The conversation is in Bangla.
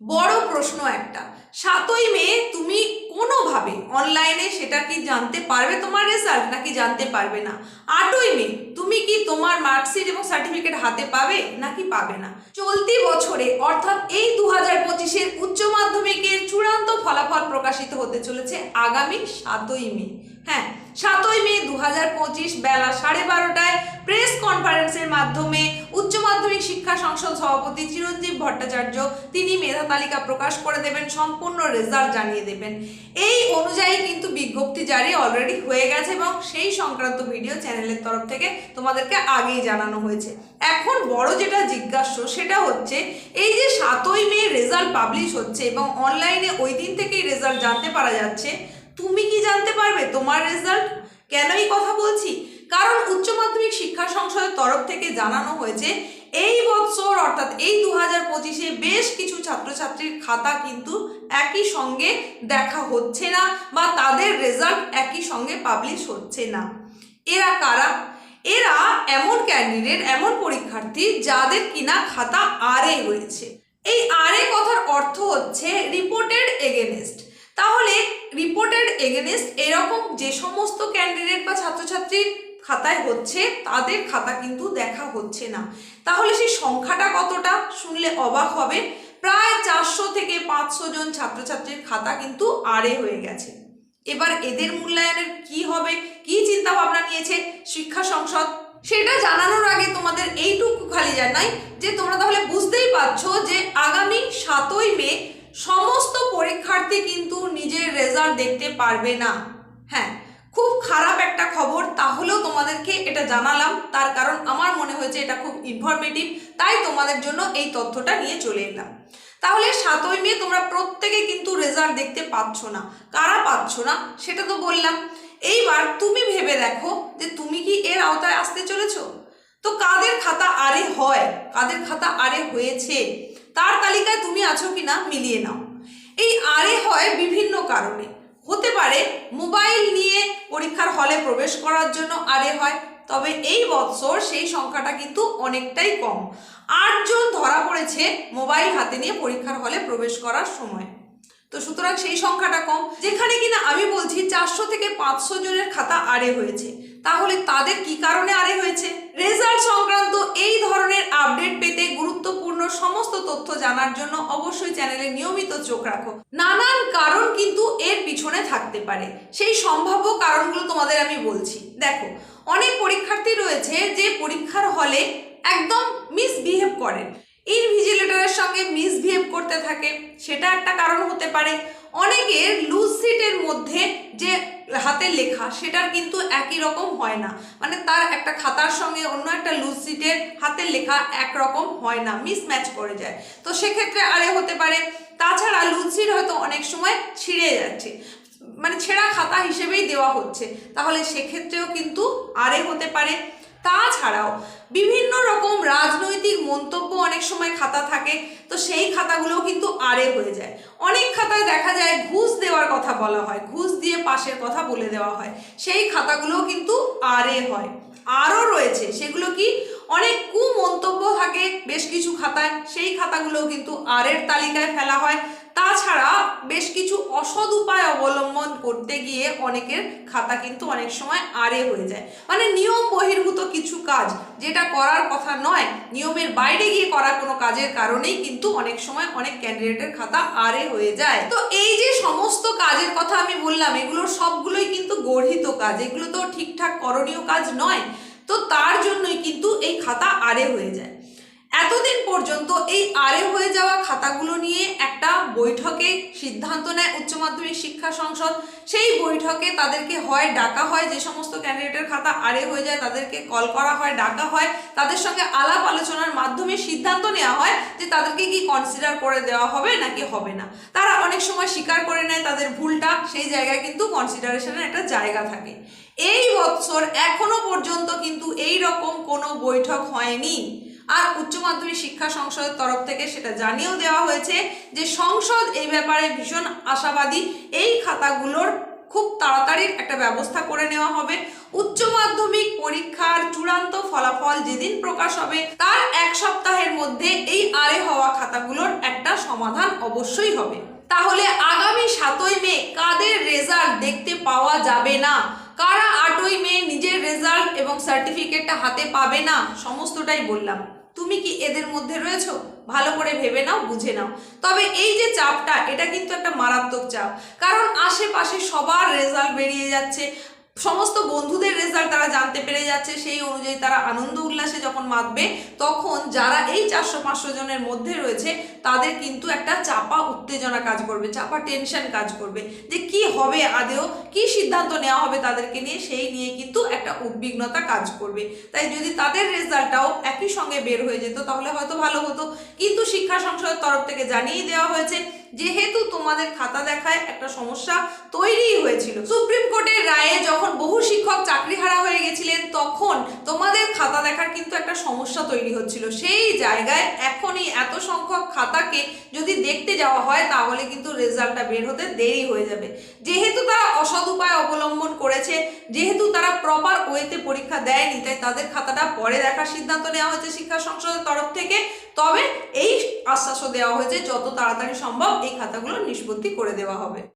বড় প্রশ্ন একটা। সাতই মে তুমি কোনোভাবে অনলাইনে সেটা কি জানতে পারবে তোমার রেজাল্ট নাকি জানতে পারবে না? আটই মে, তুমি কি তোমার মার্কশিট এবং সার্টিফিকেট হাতে পাবে নাকি পাবে না? চলতি বছরে, অর্থাৎ এই দু হাজার পঁচিশের উচ্চ মাধ্যমিকের চূড়ান্ত ফলাফল প্রকাশিত হতে চলেছে আগামী সাতই মে। হ্যাঁ সাতই মে দু হাজার পঁচিশ বেলা সাড়ে বারোটায় প্রেস কনফারেন্সের মাধ্যমে মাধ্যমিক শিক্ষা সংসদ সভাপতি চিরঞ্জীব ভট্টাচার্য তিনি মেধা তালিকা প্রকাশ করে দেবেন, সম্পূর্ণ রেজাল্ট জানিয়ে দেবেন। এই অনুযায়ী কিন্তু বিজ্ঞপ্তি জারি অলরেডি হয়ে গেছে এবং সেই সংক্রান্ত ভিডিও চ্যানেলের তরফ থেকে তোমাদেরকে আগেই জানানো হয়েছে। এখন বড় যেটা জিজ্ঞাস্য, সেটা হচ্ছে এই যে সাতই মে রেজাল্ট পাবলিশ হচ্ছে এবং অনলাইনে ওই দিন থেকেই রেজাল্ট জানতে পারা যাচ্ছে, তুমি কি জানতে পারবে তোমার রেজাল্ট? কেন এই কথা বলছি? কারণ উচ্চ মাধ্যমিক শিক্ষা সংসদের তরফ থেকে জানানো হয়েছে এই বছর অর্থাৎ এই দু হাজার পঁচিশে বেশ কিছু ছাত্রছাত্রীর খাতা কিন্তু একই সঙ্গে দেখা হচ্ছে না বা তাদের রেজাল্ট একই সঙ্গে পাবলিশ হচ্ছে না। এরা কারা? এরা এমন ক্যান্ডিডেট এমন পরীক্ষার্থী যাদের কিনা খাতা আরে হয়েছে। এই আরে কথার অর্থ হচ্ছে রিপোর্টেড এগেনেস্ট তাহলে রিপোর্টেড এগেনেস্ট এরকম যে সমস্ত ক্যান্ডিডেট বা ছাত্রছাত্রীর খাতায় হচ্ছে, তাদের খাতা কিন্তু দেখা হচ্ছে না। তাহলে সেই সংখ্যাটা কতটা? শুনলে অবাক হবে। প্রায় চারশো থেকে পাঁচশো জন ছাত্রছাত্রীর খাতা কিন্তু আড়ে হয়ে গেছে। এবার এদের মূল্যায়নের কি হবে? কি চিন্তা ভাবনা নিয়েছে শিক্ষা সংসদ? সেটা জানানোর আগে তোমাদের এইটুকু খালি জানাই যে তোমরা তাহলে বুঝতেই পারছ যে আগামী সাতই মে সমস্ত পরীক্ষার্থী কিন্তু নিজের রেজাল্ট দেখতে পারবে না। খুব খারাপ একটা খবর, তাহলেও তোমাদেরকে এটা জানালাম। তার কারণ আমার মনে হয়েছে এটা খুব ইনফরমেটিভ তাই তোমাদের জন্য এই তথ্যটা নিয়ে চলে এলাম। তাহলে সাতই মে তোমরা প্রত্যেকে কিন্তু রেজাল্ট দেখতে পাচ্ছ না। কারা পাচ্ছ না, সেটা তো বললাম। এইবার তুমি ভেবে দেখো যে তুমি কি এর আওতায় আসতে চলেছো? তো কাদের খাতা আরে হয়? কাদের খাতা আরে হয়েছে? তার তালিকায় তুমি আছো কি না মিলিয়ে নাও। এই আরে হয় বিভিন্ন কারণে। হতে পারে মোবাইল নিয়ে পরীক্ষার হলে প্রবেশ করার জন্য আরে হয়, তবে এই বৎসর সেই সংখ্যাটা কিন্তু অনেকটাই কম। আটজন ধরা পড়েছে মোবাইল হাতে নিয়ে পরীক্ষার হলে প্রবেশ করার সময়। তো সুতরাং সেই সংখ্যাটা কম। যেখানে কিনা আমি বলছি চারশো থেকে পাঁচশো জনের খাতা আড়ে হয়েছে। তাহলে তাদের কি কারণে আড়ে হয়েছে? রেজাল্ট সংক্রান্ত এই ধরনের আপডেট পেতে গুরুত্বপূর্ণ সমস্ত তথ্য জানার জন্য অবশ্যই চ্যানেলে নিয়মিত চোখ রাখো। নানান কারণ কিন্তু এর পিছনে থাকতে পারে। সেই সম্ভাব্য কারণগুলো তোমাদের আমি বলছি। দেখো, অনেক পরীক্ষার্থী রয়েছে যে পরীক্ষার হলে একদম মিসবিহেভ করেন ইনভিজিলেটরের সঙ্গে মিসবিহেভ করতে থাকে, সেটা একটা কারণ হতে পারে। অনেকের লুজ সিটের মধ্যে যে হাতের লেখা, সেটার কিন্তু একই রকম হয় না। মানে তার একটা খাতার সঙ্গে অন্য একটা লুজ সিটের হাতের লেখা একরকম হয় না মিসম্যাচ করে যায়। তো সেক্ষেত্রে আরে হতে পারে তাছাড়া লুচির হয়তো অনেক সময় ছিঁড়ে যাচ্ছে। মানে ছেঁড়া খাতা হিসেবেই দেওয়া হচ্ছে। তাহলে সেক্ষেত্রেও কিন্তু আরে হতে পারে। তাছাড়াও বিভিন্ন রকম রাজনৈতিক মন্তব্য অনেক সময় খাতা থাকে, তো সেই খাতাগুলোও কিন্তু আরে হয়ে যায়। অনেক খাতায় দেখা যায় ঘুষ দেওয়ার কথা বলা হয়, ঘুষ দিয়ে পাশের কথা বলে দেওয়া হয়। সেই খাতাগুলোও কিন্তু আরে হয়। আরও রয়েছে, সেগুলো কি অনেক কুমন্তব্য থাকে বেশ কিছু খাতায়। সেই খাতাগুলো কিন্তু আরের তালিকায় ফেলা হয়। তাছাড়া বেশ কিছু অসৎ উপায় অবলম্বন করতে গিয়ে অনেকের খাতা কিন্তু অনেক সময় আরে হয়ে যায়। মানে নিয়ম বহির্ভূত কিছু কাজ যেটা করার কথা নয়, নিয়মের বাইরে গিয়ে করা কোনো কাজের কারণেই কিন্তু অনেক সময় অনেক ক্যান্ডিডেটের খাতা আরে হয়ে যায়। তো এই যে সমস্ত কাজের কথা আমি বললাম, এগুলোর সবগুলোই কিন্তু গর্হিত কাজ। এগুলো তো ঠিকঠাক করণীয় কাজ নয়। তো তার জন্যই কিন্তু এই খাতা আরে হয়ে যায়। এতদিন পর্যন্ত এই আরে হয়ে যাওয়া খাতাগুলো নিয়ে একটা বৈঠকে সিদ্ধান্ত নেয় উচ্চ মাধ্যমিক শিক্ষা সংসদ। সেই বৈঠকে তাদেরকে হয় ডাকা হয়, যে সমস্ত ক্যান্ডিডেটের খাতা আরে হয়ে যায়, তাদেরকে কল করা হয়, ডাকা হয়। তাদের সঙ্গে আলাপ আলোচনার মাধ্যমে সিদ্ধান্ত নেওয়া হয় যে তাদেরকে কি কনসিডার করে দেওয়া হবে নাকি হবে না। তারা অনেক সময় স্বীকার করে নেয় তাদের ভুলটা, সেই জায়গায় কিন্তু কনসিডারেশনের একটা জায়গা থাকে। এই বৎসর এখনও পর্যন্ত কিন্তু এই রকম কোনো বৈঠক হয়নি। আর উচ্চ মাধ্যমিক শিক্ষা সংসদের তরফ থেকে সেটা জানিয়েও দেওয়া হয়েছে যে সংসদ এই ব্যাপারে ভীষণ আশাবাদী। এই খাতাগুলোর খুব তাড়াতাড়ি একটা ব্যবস্থা করে নেওয়া হবে। উচ্চ মাধ্যমিক পরীক্ষার চূড়ান্ত ফলাফল যেদিন প্রকাশ হবে, তার এক সপ্তাহের মধ্যে এই আরে হওয়া খাতাগুলোর একটা সমাধান অবশ্যই হবে। তাহলে আগামী সাতই মে কাদের রেজাল্ট দেখতে পাওয়া যাবে না? কারা আটই মে নিজের রেজাল্ট এবং সার্টিফিকেটটা হাতে পাবে না? সমস্তটাই বললাম। তুমি কি এদের মধ্যে রয়েছো? ভালো করে ভেবে নাও, বুঝে নাও। তবে এই যে চাপটা, এটা কিন্তু একটা মারাত্মক চাপ। কারণ আশেপাশে সবার রেজাল্ট বেরিয়ে যাচ্ছে সমস্ত বন্ধুদের রেজাল্ট তারা জানতে পেরে যাচ্ছে, সেই অনুযায়ী তারা আনন্দ উল্লাসে যখন মাতবে, তখন যারা এই চারশো পাঁচশো জনের মধ্যে রয়েছে, তাদের কিন্তু একটা চাপা উত্তেজনা কাজ করবে, চাপা টেনশন কাজ করবে যে কি হবে আদেও, কি সিদ্ধান্ত নেওয়া হবে তাদেরকে নিয়ে, সেই নিয়ে কিন্তু একটা উদ্বিগ্নতা কাজ করবে। তাই যদি তাদের রেজাল্টটাও একই সঙ্গে বের হয়ে যেত, তাহলে হয়তো ভালো হতো। কিন্তু শিক্ষা সংসদের তরফ থেকে জানিয়ে দেওয়া হয়েছে যেহেতু তোমাদের খাতা দেখায় একটা সমস্যা তৈরি হয়েছিল। সুপ্রিম কোর্টের রায়ে যখন বহু শিক্ষক চাকরি হারা হয়ে গেছিলেন, তখন তোমাদের খাতা কিন্তু একটা সমস্যা তৈরি হচ্ছিল। সেই জায়গায় এখনই এত সংখ্যক খাতাকে যদি দেখতে যাওয়া হয়, তাহলে কিন্তু রেজাল্টটা বের হতে দেরি হয়ে যাবে। যেহেতু তারা অসৎ উপায় অবলম্বন করেছে, যেহেতু তারা প্রপার ওয়েতে পরীক্ষা দেয়নি, তাই তাদের খাতাটা পরে দেখার সিদ্ধান্ত নেওয়া হয়েছে শিক্ষা সংসদের তরফ থেকে। তবে এই আশ্বাসও দেওয়া হয়েছে, যত তাড়াতাড়ি সম্ভব এই খাতাগুলো নিষ্পত্তি করে দেওয়া হবে।